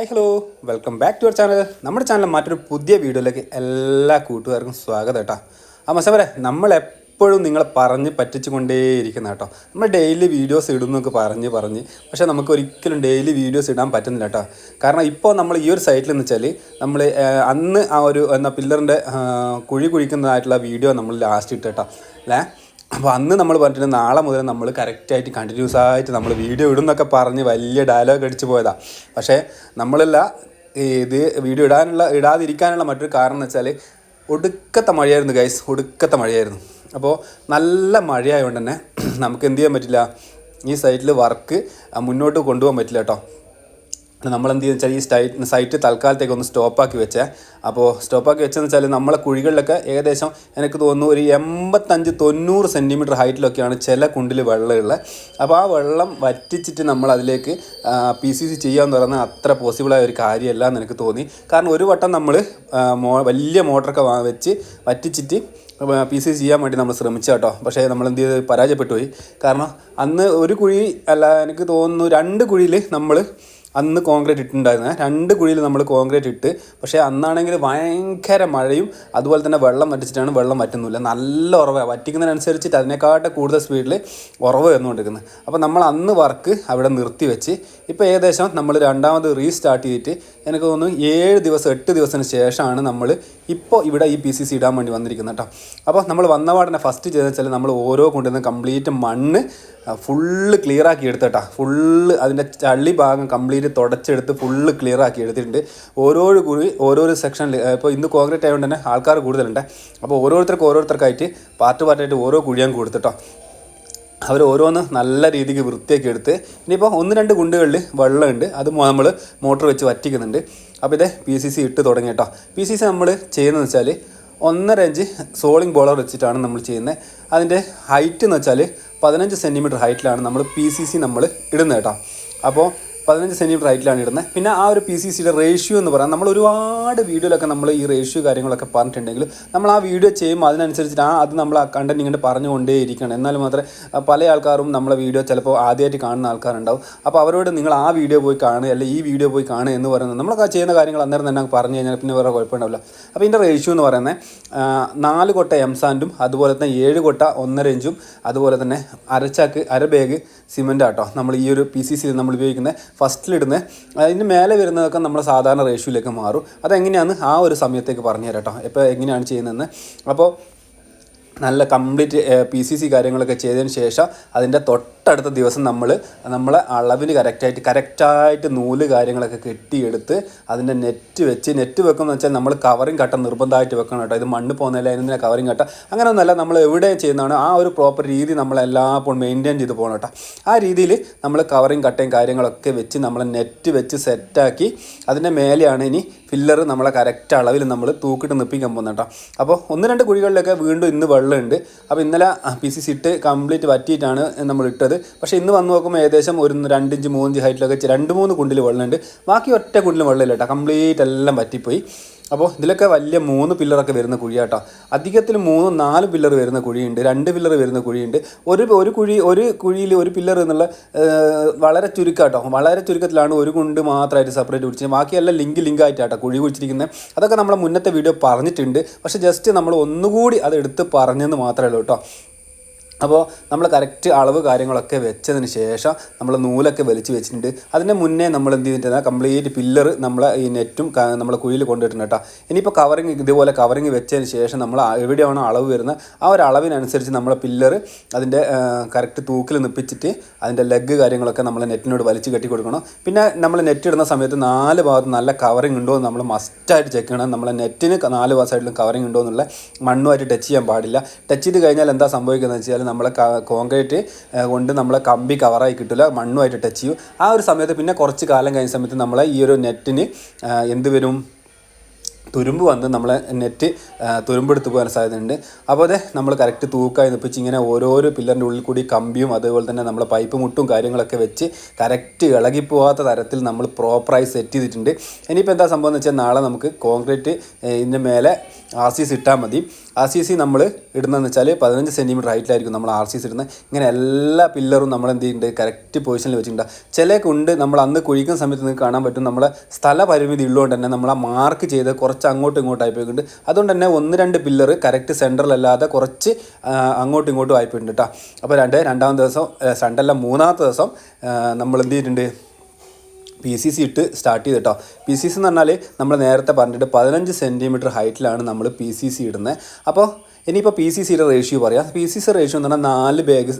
Hi hello welcome back to our channel നമ്മുടെ channel മറ്റൊരു പുതിയ വീഡിയോയിലേക്ക് എല്ലാ കൂട്ടുകാർക്കും സ്വാഗതം കേട്ടോ. ആ മസവരെ നമ്മൾ എപ്പോഴും നിങ്ങളെ പറഞ്ഞ് പറ്റിച്ചു കൊണ്ടേയിരിക്കുന്ന കേട്ടോ. നമ്മൾ ഡെയിലി വീഡിയോസ് ഇടുന്നൊക്കെ പറഞ്ഞ് പറഞ്ഞ് പക്ഷേ നമുക്ക് ഒരിക്കലും ഡെയിലി വീഡിയോസ് ഇടാൻ പറ്റുന്നില്ല കേട്ടോ. കാരണം ഇപ്പോൾ നമ്മൾ ഈ ഒരു സൈറ്റിൽ എന്ന് വെച്ചാൽ നമ്മൾ അന്ന് ആ ഒരു എന്നാ പില്ലറിന്റെ കുഴി കുഴിക്കുന്നതായിട്ടുള്ള വീഡിയോ നമ്മൾ ലാസ്റ്റ് ഇട്ട് കേട്ടോ. അല്ലേ അപ്പോൾ അന്ന് നമ്മൾ പറഞ്ഞിട്ടുണ്ട് നാളെ മുതൽ നമ്മൾ കറക്റ്റായിട്ട് കണ്ടിന്യൂസ് ആയിട്ട് നമ്മൾ വീഡിയോ ഇടുന്നൊക്കെ പറഞ്ഞ് വലിയ ഡയലോഗ് അടിച്ച് പോയതാണ് പക്ഷേ നമ്മളല്ല ഇത് വീഡിയോ ഇടാനുള്ള ഇടാതിരിക്കാനുള്ള മറ്റൊരു കാരണം എന്ന് വെച്ചാൽ ഒടുക്കത്തെ മഴയായിരുന്നു ഗൈസ് ഒടുക്കത്തെ മഴയായിരുന്നു. അപ്പോൾ നല്ല മഴയായതുകൊണ്ട് തന്നെ നമുക്ക് എന്ത് ചെയ്യാൻ പറ്റില്ല? ഈ സൈറ്റിൽ വർക്ക് മുന്നോട്ട് കൊണ്ടുപോകാൻ പറ്റില്ല കേട്ടോ നമ്മൾ എന്ത് ചെയ്യുന്ന വെച്ചാൽ ഈ സൈറ്റ് സൈറ്റ് തൽക്കാലത്തേക്ക് ഒന്ന് സ്റ്റോപ്പാക്കി വെച്ചേ. അപ്പോൾ സ്റ്റോപ്പാക്കി വെച്ചെന്ന് വെച്ചാൽ നമ്മളെ കുഴികളിലൊക്കെ ഏകദേശം എനിക്ക് തോന്നുന്നു ഒരു എൺപത്തഞ്ച് തൊണ്ണൂറ് സെന്റിമീറ്റർ ഹൈറ്റിലൊക്കെയാണ് ചില കുണ്ടിൽ വെള്ളമുള്ളത്. അപ്പോൾ ആ വെള്ളം വറ്റിച്ചിട്ട് നമ്മൾ അതിലേക്ക് പി സി സി ചെയ്യാമെന്ന് പറയുന്നത് അത്ര പോസിബിളായ ഒരു കാര്യമല്ല എന്ന് എനിക്ക് തോന്നി. കാരണം ഒരു വട്ടം നമ്മൾ മോ വലിയ മോട്ടറൊക്കെ വെച്ച് വറ്റിച്ചിട്ട് പി സി ചെയ്യാൻ വേണ്ടി നമ്മൾ ശ്രമിച്ച കേട്ടോ പക്ഷേ നമ്മൾ എന്ത് ചെയ്ത്? പരാജയപ്പെട്ടു പോയി. കാരണം അന്ന് ഒരു കുഴി അല്ല എനിക്ക് തോന്നുന്നു രണ്ട് കുഴിയിൽ നമ്മൾ അന്ന് കോൺക്രീറ്റ് ഇട്ടിട്ടുണ്ടായിരുന്നത് രണ്ട് കുഴിയിൽ നമ്മൾ കോൺക്രീറ്റ് ഇട്ട് പക്ഷേ അന്നാണെങ്കിൽ ഭയങ്കര മഴയും അതുപോലെ തന്നെ വെള്ളം വറ്റിച്ചിട്ടാണ് വെള്ളം വറ്റുന്നില്ല. നല്ല ഉറവ. വറ്റിക്കുന്നതിനനുസരിച്ചിട്ട് അതിനെക്കാട്ടും കൂടുതൽ സ്പീഡിൽ ഉറവ് വന്നുകൊണ്ടിരിക്കുന്നത് അപ്പോൾ നമ്മൾ അന്ന് വർക്ക് അവിടെ നിർത്തി വെച്ച് ഇപ്പോൾ ഏകദേശം നമ്മൾ രണ്ടാമത് റീസ്റ്റാർട്ട് ചെയ്തിട്ട് എനിക്ക് തോന്നുന്നു ഏഴ് ദിവസം എട്ട് ദിവസത്തിന് ശേഷമാണ് നമ്മൾ ഇപ്പോൾ ഇവിടെ ഈ പി സി സി ഇടാൻ വേണ്ടി വന്നിരിക്കുന്നത് കേട്ടോ അപ്പോൾ നമ്മൾ വന്ന പാടനെ ഫസ്റ്റ് ചെയ്തെന്ന് വെച്ചാൽ നമ്മൾ ഓരോ കൊണ്ടുവന്ന കംപ്ലീറ്റ് മണ്ണ് ഫുള്ള് ക്ലിയർ ആക്കി എടുത്തട്ടാ. ഫുള്ള് അതിന്റെ ചള്ളി ഭാഗം കംപ്ലീറ്റ് തുടച്ചെടുത്ത് ഫുള്ള് ക്ലിയർ ആക്കി എടുത്തിട്ടുണ്ട്. ഓരോ കുറി ഓരോരോ സെക്ഷനിൽ ഇപ്പോൾ ഇന്ന് കോൺക്രീറ്റ് ആയതുകൊണ്ട് തന്നെ ആൾക്കാർ കൂടുതലുണ്ട്. അപ്പോൾ ഓരോരുത്തർക്ക് ഓരോരുത്തർക്കായിട്ട് പാർട്ട് പാർട്ടായിട്ട് ഓരോ കുഴിയാൻ കൊടുത്തിട്ടോ. അവർ ഓരോന്ന് നല്ല രീതിക്ക് വൃത്തിയാക്കി എടുത്ത് ഇനിയിപ്പോൾ ഒന്ന് രണ്ട് കുണ്ടുകളിൽ വെള്ളമുണ്ട്. അത് നമ്മൾ മോട്ടർ വെച്ച് വറ്റിക്കുന്നുണ്ട്. അപ്പോൾ ഇതേ പി സി സി ഇട്ട് തുടങ്ങി കേട്ടോ പി സി സി നമ്മൾ ചെയ്യുന്നതെന്ന് വെച്ചാൽ ഒന്നര ഇഞ്ച് സോളിംഗ് ബോളർ വെച്ചിട്ടാണ് നമ്മൾ ചെയ്യുന്നത്. അതിന്റെ ഹൈറ്റ് എന്ന് വെച്ചാൽ പതിനഞ്ച് സെന്റിമീറ്റർ ഹൈറ്റിലാണ് നമ്മൾ പി സി സി നമ്മൾ ഇടുന്നത് കേട്ടോ. അപ്പോൾ പതിനഞ്ച് സെന്റിമീറ്റർ ഹൈറ്റിലാണ് ഇടുന്നത്. പിന്നെ ആ ഒരു പി സി സിയുടെ റേഷ്യോ എന്ന് പറയാം. നമ്മൾ ഒരുപാട് വീഡിയോയിലൊക്കെ നമ്മൾ ഈ റേഷ്യോ കാര്യങ്ങളൊക്കെ പറഞ്ഞിട്ടുണ്ടെങ്കിൽ നമ്മൾ ആ വീഡിയോ ചെയ്യുമ്പോൾ അതിനനുസരിച്ചിട്ട് ആ അത് നമ്മൾ ആ കണ്ടന്റ് ഇങ്ങനെ പറഞ്ഞുകൊണ്ടേ ഇരിക്കണം എന്നാൽ മാത്രമേ പല ആൾക്കാരും നമ്മളെ വീഡിയോ ചിലപ്പോൾ ആദ്യമായിട്ട് കാണുന്ന ആൾക്കാരുണ്ടാവും. അപ്പോൾ അവരോട് നിങ്ങൾ ആ വീഡിയോ പോയി കാണുക അല്ലെങ്കിൽ ഈ വീഡിയോ പോയി കാണുക എന്ന് പറയുന്നത് നമ്മളൊക്കെ ചെയ്യുന്ന കാര്യങ്ങൾ അന്നേരം തന്നെ പറഞ്ഞു കഴിഞ്ഞാൽ പിന്നെ വേറെ കുഴപ്പമുണ്ടാവില്ല. അപ്പോൾ ഇതിന്റെ റേഷ്യോ എന്ന് പറയുന്നത് നാല് കൊട്ട എം സാൻഡും അതുപോലെ തന്നെ ഏഴ് കൊട്ട ഒന്നര ഇഞ്ചും അതുപോലെ തന്നെ അരച്ചാക്ക് അര ബാഗ് സിമെന്റ് ആട്ടോ നമ്മൾ ഈ ഒരു പി സി സിയിൽ നമ്മൾ ഉപയോഗിക്കുന്നത്. ഫസ്റ്റിലിടുന്നത് അതിന് മേലെ വരുന്നതൊക്കെ നമ്മൾ സാധാരണ റേഷ്യോയിലേക്ക് മാറും. അതെങ്ങനെയാണ് ആ ഒരു സമയത്തേക്ക് പറഞ്ഞു തരാം കേട്ടോ ഇപ്പോൾ എങ്ങനെയാണ് ചെയ്യുന്നതെന്ന്. അപ്പോൾ നല്ല കംപ്ലീറ്റ് പി സി സി കാര്യങ്ങളൊക്കെ ചെയ്തതിന് ശേഷം അതിന്റെ തൊട്ടടുത്ത ദിവസം നമ്മൾ നമ്മളെ അളവിന് കറക്റ്റായിട്ട് കറക്റ്റായിട്ട് നൂൽ കാര്യങ്ങളൊക്കെ കെട്ടിയെടുത്ത് അതിന്റെ നെറ്റ് വെച്ച് നെറ്റ് വെക്കുന്നത് വെച്ചാൽ നമ്മൾ കവറിങ് കട്ട നിർബന്ധമായിട്ട് വെക്കണം കേട്ടോ. ഇത് മണ്ണ് പോകുന്നില്ല അതിന്റെ കവറിങ് കട്ട. അങ്ങനെയൊന്നുമല്ല നമ്മൾ എവിടെ ചെയ്യുന്നതാണ് ആ ഒരു പ്രോപ്പർ രീതി നമ്മൾ എല്ലായ്പ്പോഴും മെയിന്റെയിൻ ചെയ്ത് പോകണം കേട്ടോ. ആ രീതിയിൽ നമ്മൾ കവറിങ് കട്ടയും കാര്യങ്ങളൊക്കെ വെച്ച് നമ്മൾ നെറ്റ് വെച്ച് സെറ്റാക്കി അതിന്റെ മേലെയാണ് ഇനി ഫില്ലർ നമ്മളെ കറക്റ്റ് അളവിൽ നമ്മൾ തൂക്കിട്ട് നിപ്പിക്കാൻ പോകുന്നത് കേട്ടോ. അപ്പോൾ ഒന്ന് രണ്ട് കുഴികളിലൊക്കെ വീണ്ടും ഇന്ന് വെള്ളമുണ്ട്. അപ്പോൾ ഇന്നലെ പി സി സിട്ട് കംപ്ലീറ്റ് വറ്റിയിട്ടാണ് നമ്മൾ ഇട്ടത്. പക്ഷേ ഇന്ന് വന്ന് നോക്കുമ്പോൾ ഏകദേശം ഒരു രണ്ട് ഇഞ്ച് മൂന്ന് ഇഞ്ച് ഹൈറ്റിലൊക്കെ രണ്ട് മൂന്ന് കുണ്ടിൽ വെള്ളമുണ്ട് ബാക്കി ഒറ്റ കുണ്ടിലും വെള്ളമില്ല കേട്ടോ. കംപ്ലീറ്റ് എല്ലാം പറ്റിപ്പോയി അപ്പോൾ ഇതിലൊക്കെ വലിയ മൂന്ന് പില്ലറൊക്കെ വരുന്ന കുഴിയാട്ടോ അധികത്തിൽ മൂന്ന് നാല് പില്ലർ വരുന്ന കുഴിയുണ്ട്. രണ്ട് പില്ലർ വരുന്ന കുഴിയുണ്ട്. ഒരു ഒരു കുഴി ഒരു കുഴിയിൽ ഒരു പില്ലർ എന്നുള്ള വളരെ ചുരുക്കാട്ടോ വളരെ ചുരുക്കത്തിലാണ് ഒരു കുണ്ട് മാത്രമായിട്ട് സെപ്പറേറ്റ് കുടിച്ചത് ബാക്കിയെല്ലാം ലിങ്ക് ലിങ്ക് ആയിട്ടാട്ടോ കുഴി കുഴിച്ചിരിക്കുന്നത് അതൊക്കെ നമ്മളെ മുന്നത്തെ വീഡിയോ പറഞ്ഞിട്ടുണ്ട്. പക്ഷേ ജസ്റ്റ് നമ്മൾ ഒന്നുകൂടി അത് എടുത്ത് പറഞ്ഞെന്ന് മാത്രമേ ഉള്ളൂ കേട്ടോ. അപ്പോൾ നമ്മൾ കറക്റ്റ് അളവ് കാര്യങ്ങളൊക്കെ വെച്ചതിന് ശേഷം നമ്മൾ നൂലൊക്കെ വലിച്ചു വെച്ചിട്ടുണ്ട്. അതിന്റെ മുന്നേ നമ്മൾ എന്ത് ചെയ്തിട്ടുണ്ട്? കംപ്ലീറ്റ് പില്ലർ നമ്മൾ ഈ നെറ്റും നമ്മൾ കുഴിയിൽ കൊണ്ടിട്ടുണ്ട് കേട്ടോ. ഇനിയിപ്പോൾ കവറിങ് ഇതുപോലെ കവറിങ് വെച്ചതിന് ശേഷം നമ്മൾ എവിടെയാണോ അളവ് വരുന്നത് ആ ഒരു അളവിനനുസരിച്ച് നമ്മൾ പില്ലർ അതിന്റെ കറക്റ്റ് തൂക്കിൽ നിപ്പിച്ചിട്ട് അതിന്റെ ലെഗ് കാര്യങ്ങളൊക്കെ നമ്മൾ നെറ്റിനോട് വലിച്ച് കെട്ടി കൊടുക്കണം. പിന്നെ നമ്മൾ നെറ്റ് ഇടുന്ന സമയത്ത് നാല് ഭാഗത്ത് നല്ല കവറിങ് ഉണ്ടോ എന്ന് നമ്മൾ മസ്റ്റായിട്ട് ചെക്ക് ചെയ്യണം. നമ്മളെ നെറ്റിന് നാല് സൈഡിലും കവറിങ് ഉണ്ടോ എന്നുള്ള മണ്ണുമായിട്ട് ടച്ച് ചെയ്യാൻ പാടില്ല. ടച്ച് ചെയ്ത് കഴിഞ്ഞാൽ എന്താ സംഭവിക്കുന്നത് വെച്ചാൽ നമ്മളെ കോൺക്രീറ്റ് കൊണ്ട് നമ്മളെ കമ്പി കവറായി കിട്ടില്ല മണ്ണുമായിട്ട് ടച്ച് ചെയ്യും. ആ ഒരു സമയത്ത് പിന്നെ കുറച്ച് കാലം കഴിഞ്ഞ സമയത്ത് നമ്മളെ ഈ ഒരു നെറ്റിന് എന്ത് വരും? തുരുമ്പ് വന്ന് നമ്മളെ നെറ്റ് തുരുമ്പെടുത്ത് പോകാൻ സാധ്യതയുണ്ട്. അപ്പോൾ അതെ നമ്മൾ കറക്റ്റ് തൂക്കായി നിപ്പിച്ച് ഇങ്ങനെ ഓരോരോ പില്ലറിന്റെ ഉള്ളിൽ കൂടി കമ്പിയും അതുപോലെ തന്നെ നമ്മളെ പൈപ്പ് മുട്ടും കാര്യങ്ങളൊക്കെ വെച്ച് കറക്റ്റ് ഇളകിപ്പോവാത്ത തരത്തിൽ നമ്മൾ പ്രോപ്പറായി സെറ്റ് ചെയ്തിട്ടുണ്ട്. ഇനിയിപ്പോൾ എന്താ സംഭവം എന്ന് വെച്ചാൽ നാളെ നമുക്ക് കോൺക്രീറ്റ് ഇതിന്റെ മേലെ ആർ സി സി ഇട്ടാൽ മതി. ആർ സി സി നമ്മൾ ഇടുന്നതെന്ന് വെച്ചാൽ പതിനഞ്ച് സെന്റിമീറ്റർ ഹൈറ്റിലായിരിക്കും നമ്മൾ ആർ സി സി ഇടുന്നത്. ഇങ്ങനെ എല്ലാ പില്ലറും നമ്മൾ എന്ത് ചെയ്യുന്നുണ്ട് കറക്റ്റ് പൊസിഷനിൽ വെച്ചിട്ടുണ്ട്. കൊണ്ട് നമ്മൾ അന്ന് കുഴിക്കുന്ന സമയത്ത് നിങ്ങൾക്ക് കാണാൻ പറ്റും. നമ്മളെ സ്ഥല പരിമിതി ഉള്ളതുകൊണ്ട് തന്നെ നമ്മൾ ആ മാർക്ക് ചെയ്ത് കുറച്ച് അങ്ങോട്ടും ഇങ്ങോട്ടും ആയിപ്പോയിട്ടുണ്ട്. അതുകൊണ്ട് തന്നെ ഒന്ന് രണ്ട് പില്ലർ കറക്റ്റ് സെന്ററിലല്ലാതെ കുറച്ച് അങ്ങോട്ടും ഇങ്ങോട്ടും ആയിപ്പോയിട്ടുണ്ട് കേട്ടോ അപ്പോൾ രണ്ട് രണ്ടാമത്തെ ദിവസം സണ്ടല്ല മൂന്നാമത്തെ ദിവസം നമ്മൾ എന്ത് ചെയ്തിട്ടുണ്ട്? പി സി സി ഇട്ട് സ്റ്റാർട്ട് ചെയ്ത് കേട്ടോ പി സി സി എന്ന് പറഞ്ഞാൽ നമ്മൾ നേരത്തെ പറഞ്ഞിട്ട് പതിനഞ്ച് സെന്റിമീറ്റർ ഹൈറ്റിലാണ് നമ്മൾ പി സി സി ഇടുന്നത് അപ്പോൾ ഇനിയിപ്പോൾ പി സി സിയുടെ റേഷ്യോ പറയാം. പി സി സി റേഷ്യോ എന്ന് പറഞ്ഞാൽ നാല് ബാഗ്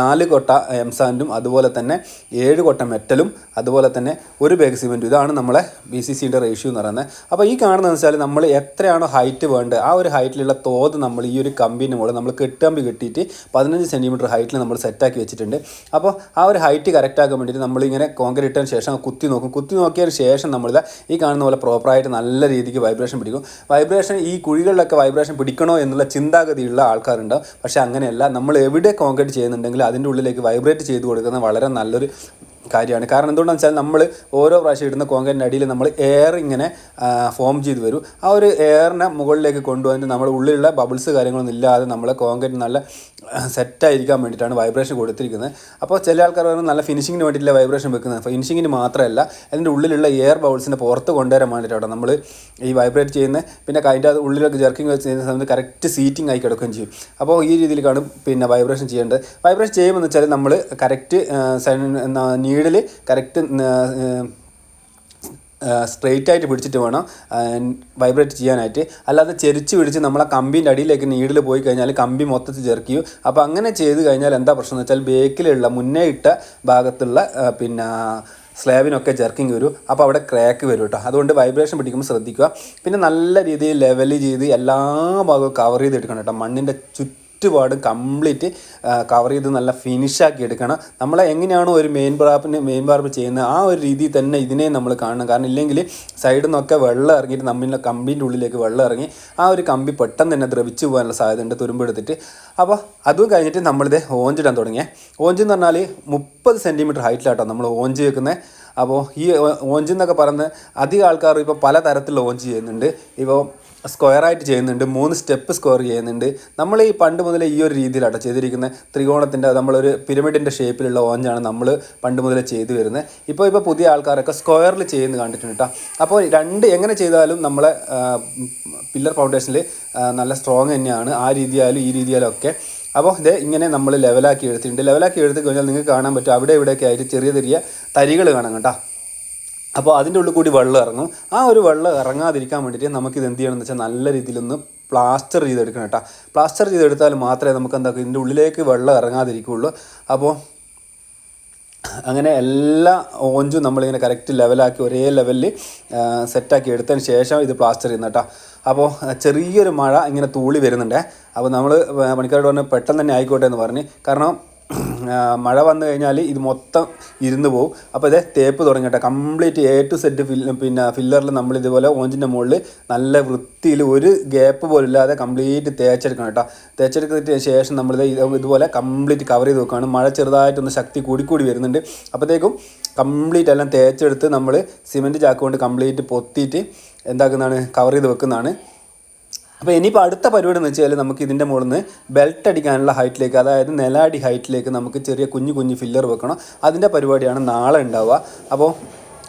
നാല് കൊട്ട എം സാൻഡും അതുപോലെ തന്നെ ഏഴ് കൊട്ട മെറ്റലും അതുപോലെ തന്നെ ഒരു ബാഗ് സിമെന്റും ഇതാണ് നമ്മളെ പി സി സിയുടെ റേഷ്യോ എന്ന് പറയുന്നത്. അപ്പോൾ ഈ കാണുന്നതെന്ന് വെച്ചാൽ നമ്മൾ എത്രയാണോ ഹൈറ്റ് വേണ്ടത് ആ ഒരു ഹൈറ്റിലുള്ള തോത് നമ്മൾ ഈ ഒരു കമ്പിന്റെ മുകളിൽ നമ്മൾ കെട്ടുകമ്പി കെട്ടിയിട്ട് പതിനഞ്ച് സെന്റിമീറ്റർ ഹൈറ്റിൽ നമ്മൾ സെറ്റാക്കി വെച്ചിട്ടുണ്ട്. അപ്പോൾ ആ ഒരു ഹൈറ്റ് കറക്റ്റാക്കാൻ വേണ്ടിയിട്ട് നമ്മളിങ്ങനെ കോൺക്രീറ്റ് ഇട്ടതിന് ശേഷം കുത്തി നോക്കും. കുത്തി നോക്കിയതിന് ശേഷം നമ്മളിത് ഈ കാണുന്ന പോലെ പ്രോപ്പറായിട്ട് നല്ല രീതിക്ക് വൈബ്രേഷൻ പിടിക്കും. വൈബ്രേഷൻ ഈ കുഴികളിലൊക്കെ വൈബ്രേഷൻ പിടിക്കണോ എന്നുള്ള ചിന്താഗതിയുള്ള ആൾക്കാരുണ്ടാവും. പക്ഷേ അങ്ങനെയല്ല നമ്മൾ എവിടെ കോൺക്രീറ്റ് ചെയ്യുന്നുണ്ടെങ്കിൽ അതിന്റെ ഉള്ളിലേക്ക് വൈബ്രേറ്റ് ചെയ്ത് കൊടുക്കുന്ന വളരെ നല്ലൊരു കാര്യമാണ്. കാരണം എന്തുകൊണ്ടാണെന്ന് വെച്ചാൽ നമ്മൾ ഓരോ പ്രാവശ്യം ഇടുന്ന കോൺക്രീറ്റിന്റെ അടിയിൽ നമ്മൾ എയർ ഇങ്ങനെ ഫോം ചെയ്ത് വരും. ആ ഒരു എയറിനെ മുകളിലേക്ക് കൊണ്ടുവന്നിട്ട് നമ്മുടെ ഉള്ളിലുള്ള ബബിൾസ് കാര്യങ്ങളൊന്നും ഇല്ലാതെ നമ്മൾ കോങ്കറ്റ് നല്ല സെറ്റായിരിക്കാൻ വേണ്ടിയിട്ടാണ് വൈബ്രേഷൻ കൊടുത്തിരിക്കുന്നത്. അപ്പോൾ ചില ആൾക്കാർ പറയുന്നത് നല്ല ഫിനിഷിങ്ങിന് വേണ്ടിയിട്ടുള്ള വൈബ്രേഷൻ വെക്കുന്നത്? ഫിനിഷിങ്ങിന് മാത്രമല്ല അതിന്റെ ഉള്ളിലുള്ള എയർ ബൗൾസിനെ പുറത്ത് കൊണ്ടുവരാൻ വേണ്ടിയിട്ടാണ് നമ്മൾ ഈ വൈബ്രേറ്റ് ചെയ്യുന്നത്. പിന്നെ അതിന്റെ അത് ഉള്ളിലൊക്കെ ജർക്കിങ് വെച്ച് ചെയ്യുന്ന സമയത്ത് കറക്റ്റ് സീറ്റിംഗ് ആയി കിടക്കുകയും ചെയ്യും. അപ്പോൾ ഈ രീതിയിലേക്കാണ് കാണും പിന്നെ വൈബ്രേഷൻ ചെയ്യേണ്ടത്. വൈബ്രേഷൻ ചെയ്യുമ്പോൾ എന്ന് വെച്ചാൽ നമ്മൾ കറക്റ്റ് നീഡിൽ കറക്റ്റ് സ്ട്രെയിറ്റ് ആയിട്ട് പിടിച്ചിട്ട് വേണം വൈബ്രേറ്റ് ചെയ്യാനായിട്ട്. അല്ലാതെ ചെരിച്ച് പിടിച്ച് നമ്മളെ കമ്പീന്റെ അടിയിലേക്ക് നീഡിൽ പോയി കഴിഞ്ഞാൽ കമ്പി മൊത്തത്തിൽ ചെറുക്കിയു. അപ്പോൾ അങ്ങനെ ചെയ്ത് കഴിഞ്ഞാൽ എന്താ പ്രശ്നം എന്ന് വെച്ചാൽ ബേക്കിലുള്ള മുന്നേ ഇട്ട ഭാഗത്തുള്ള പിന്നെ സ്ലാബിനൊക്കെ ജർക്കിങ് വരും. അപ്പോൾ അവിടെ ക്രാക്ക് വരും കേട്ടോ. അതുകൊണ്ട് വൈബ്രേഷൻ പിടിക്കുമ്പോൾ ശ്രദ്ധിക്കുക. പിന്നെ നല്ല രീതിയിൽ ലെവൽ ചെയ്ത് എല്ലാ ഭാഗവും കവർ ചെയ്ത് എടുക്കണം കേട്ടോ. മണ്ണിന്റെ ചുറ്റും ചുറ്റുപാടും കംപ്ലീറ്റ് കവർ ചെയ്ത് നല്ല ഫിനിഷാക്കി എടുക്കണം. നമ്മളെ എങ്ങനെയാണോ ഒരു മെയിൻ ബാർപ്പിന് മെയിൻ ബാർപ്പ് ചെയ്യുന്നത് ആ ഒരു രീതിയിൽ തന്നെ ഇതിനെ നമ്മൾ കാണണം. കാരണം ഇല്ലെങ്കിൽ സൈഡിൽ നിന്നൊക്കെ വെള്ളം ഇറങ്ങിയിട്ട് നമ്മളിന്റെ കമ്പിന്റെ ഉള്ളിലേക്ക് വെള്ളം ഇറങ്ങി ആ ഒരു കമ്പി പെട്ടെന്ന് തന്നെ ദ്രവിച്ചു പോകാനുള്ള സാധ്യതയുണ്ട് തുരുമ്പെടുത്തിട്ട് അപ്പോൾ അതും കഴിഞ്ഞിട്ട് നമ്മളിത് ഓഞ്ചിടാൻ ഓഞ്ച് എന്ന് പറഞ്ഞാൽ മുപ്പത് സെന്റിമീറ്റർ ഹൈറ്റിലാട്ടോ നമ്മൾ ഓഞ്ച് വെക്കുന്നത് അപ്പോൾ ഈ ഓഞ്ച് എന്നൊക്കെ പറയുന്നത് അധികം ആൾക്കാർ ഇപ്പോൾ പല തരത്തിൽ ഓഞ്ച് ചെയ്യുന്നുണ്ട്. ഇപ്പോൾ സ്ക്വയറായിട്ട് ചെയ്യുന്നുണ്ട് മൂന്ന് സ്റ്റെപ്പ് സ്ക്വയർ ചെയ്യുന്നുണ്ട്. നമ്മൾ ഈ പണ്ട് മുതലേ ഈ ഒരു രീതിയിലാണ് ചെയ്തിരിക്കുന്നത് ത്രികോണത്തിന്റെ നമ്മളൊരു പിരമിഡിന്റെ ഷേപ്പിലുള്ള ഓഞ്ചാണ് നമ്മൾ പണ്ട് മുതലേ ചെയ്തു വരുന്നത് ഇപ്പോൾ ഇപ്പോൾ പുതിയ ആൾക്കാരൊക്കെ സ്ക്വയറിൽ ചെയ്യുന്നത് കണ്ടിട്ടുണ്ട് കേട്ടോ അപ്പോൾ രണ്ട് എങ്ങനെ ചെയ്താലും നമ്മളെ പില്ലർ ഫൗണ്ടേഷനിൽ നല്ല സ്ട്രോങ് തന്നെയാണ്. ആ രീതിയായാലും ഈ രീതിയായാലും ഒക്കെ. അപ്പോൾ ഇത് ഇങ്ങനെ നമ്മൾ ലെവലാക്കി എടുത്തിട്ടുണ്ട്. ലെവലാക്കി എടുത്തു കഴിഞ്ഞാൽ നിങ്ങൾക്ക് കാണാൻ പറ്റും. അവിടെ ഇവിടെയൊക്കെ ആയിട്ട് ചെറിയ ചെറിയ തരികൾ കാണാം കേട്ടോ. അപ്പോൾ അതിന്റെ ഉള്ളിൽ കൂടി വെള്ളം ഇറങ്ങും. ആ ഒരു വെള്ളം ഇറങ്ങാതിരിക്കാൻ വേണ്ടിയിട്ട് നമുക്കിത് എന്ത് ചെയ്യണമെന്ന് വെച്ചാൽ നല്ല രീതിയിലൊന്ന് പ്ലാസ്റ്റർ ചെയ്തെടുക്കണം കേട്ടോ. പ്ലാസ്റ്റർ ചെയ്തെടുത്താൽ മാത്രമേ നമുക്ക് എന്താ ഇതിന്റെ ഉള്ളിലേക്ക് വെള്ളം ഇറങ്ങാതിരിക്കുകയുള്ളൂ. അപ്പോൾ അങ്ങനെ എല്ലാ ഓഞ്ചും നമ്മളിങ്ങനെ കറക്റ്റ് ലെവലാക്കി ഒരേ ലെവലിൽ സെറ്റാക്കി എടുത്തതിന് ശേഷം ഇത് പ്ലാസ്റ്റർ ചെയ്യുന്ന കേട്ടോ. അപ്പോൾ ചെറിയൊരു മഴ ഇങ്ങനെ തൂളി വരുന്നുണ്ട്. അപ്പോൾ നമ്മൾ പണിക്കാരോട് പറഞ്ഞ് പെട്ടെന്ന് തന്നെ ആയിക്കോട്ടെ എന്ന് പറഞ്ഞ്. കാരണം മഴ വന്നു കഴിഞ്ഞാൽ ഇത് മൊത്തം ഇരുന്ന് പോകും അപ്പോൾ ഇത് തേപ്പ് തുടങ്ങട്ടെ complete A to set fill പിന്നെ ഫില്ലറിൽ നമ്മൾ ഇതുപോലെ ഓഞ്ചിന്റെ മുകളിൽ നല്ല വൃത്തിയിൽ ഒരു ഗ്യാപ്പ് പോലും ഇല്ലാതെ കംപ്ലീറ്റ് തേച്ചെടുക്കണം കേട്ടോ. തേച്ചെടുക്കുന്നതിന് ശേഷം നമ്മൾ ഇത് ഇതുപോലെ കംപ്ലീറ്റ് കവർ ചെയ്ത് വെക്കുകയാണ് മഴ ചെറുതായിട്ടൊന്ന് ശക്തി കൂടിക്കൂടി വരുന്നുണ്ട്. അപ്പോഴത്തേക്കും കംപ്ലീറ്റ് എല്ലാം തേച്ചെടുത്ത് നമ്മൾ സിമെന്റ് ചാക്ക് കൊണ്ട് കംപ്ലീറ്റ് പൊത്തിയിട്ട് എന്താക്കുന്നതാണ്? കവർ ചെയ്ത് വെക്കുന്നതാണ്. അപ്പോൾ ഇനിയിപ്പോൾ അടുത്ത പരിപാടി എന്ന് വെച്ചാൽ നമുക്ക് ഇതിന്റെ മുകളിൽ നിന്ന് ബെൽറ്റ് അടിക്കാനുള്ള ഹൈറ്റിലേക്ക് അതായത് നിലാടി ഹൈറ്റിലേക്ക് നമുക്ക് ചെറിയ കുഞ്ഞു കുഞ്ഞു ഫില്ലർ വെക്കണം. അതിന്റെ പരിപാടിയാണ് നാളെ ഉണ്ടാവുക. അപ്പോൾ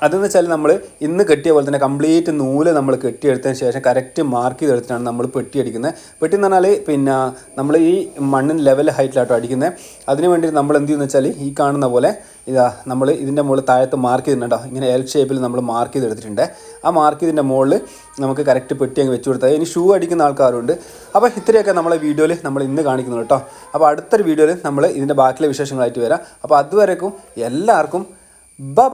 അതെന്ന് വെച്ചാൽ നമ്മൾ ഇന്ന് കെട്ടിയ പോലെ തന്നെ കംപ്ലീറ്റ് നൂൽ നമ്മൾ കെട്ടിയെടുത്തതിന് ശേഷം കറക്റ്റ് മാർക്ക് ചെയ്തെടുത്തിട്ടാണ് നമ്മൾ പെട്ടി അടിക്കുന്നത് പെട്ടി എന്ന് പറഞ്ഞാൽ പിന്നെ നമ്മൾ ഈ മണ്ണിന് ലെവൽ ഹൈറ്റിലാട്ടോ അടിക്കുന്നത് അതിന് വേണ്ടി നമ്മൾ എന്ത് ചെയ്യുന്നു വെച്ചാൽ ഈ കാണുന്ന പോലെ ഇതാ നമ്മൾ ഇതിന്റെ മുകളിൽ താഴത്ത് മാർക്ക് ചെയ്തിട്ടുണ്ടോ ഇങ്ങനെ എൽ ഷേപ്പിൽ നമ്മൾ മാർക്ക് ചെയ്തെടുത്തിട്ടുണ്ട്. ആ മാർക്ക് ചെയ്തിന്റെ മുകളിൽ നമുക്ക് കറക്റ്റ് പെട്ടി അങ്ങ് വെച്ച് കൊടുത്താൽ ഇനി ഷൂ അടിക്കുന്ന ആൾക്കാരുണ്ട്. അപ്പോൾ ഇത്രയൊക്കെ നമ്മളെ വീഡിയോയിൽ നമ്മൾ ഇന്ന് കാണിക്കുന്നു കേട്ടോ അപ്പോൾ അടുത്തൊരു വീഡിയോയിൽ നമ്മൾ ഇതിന്റെ ബാക്കിലെ വിശേഷങ്ങളായിട്ട് വരാം. അപ്പോൾ അതുവരേക്കും എല്ലാവർക്കും ബ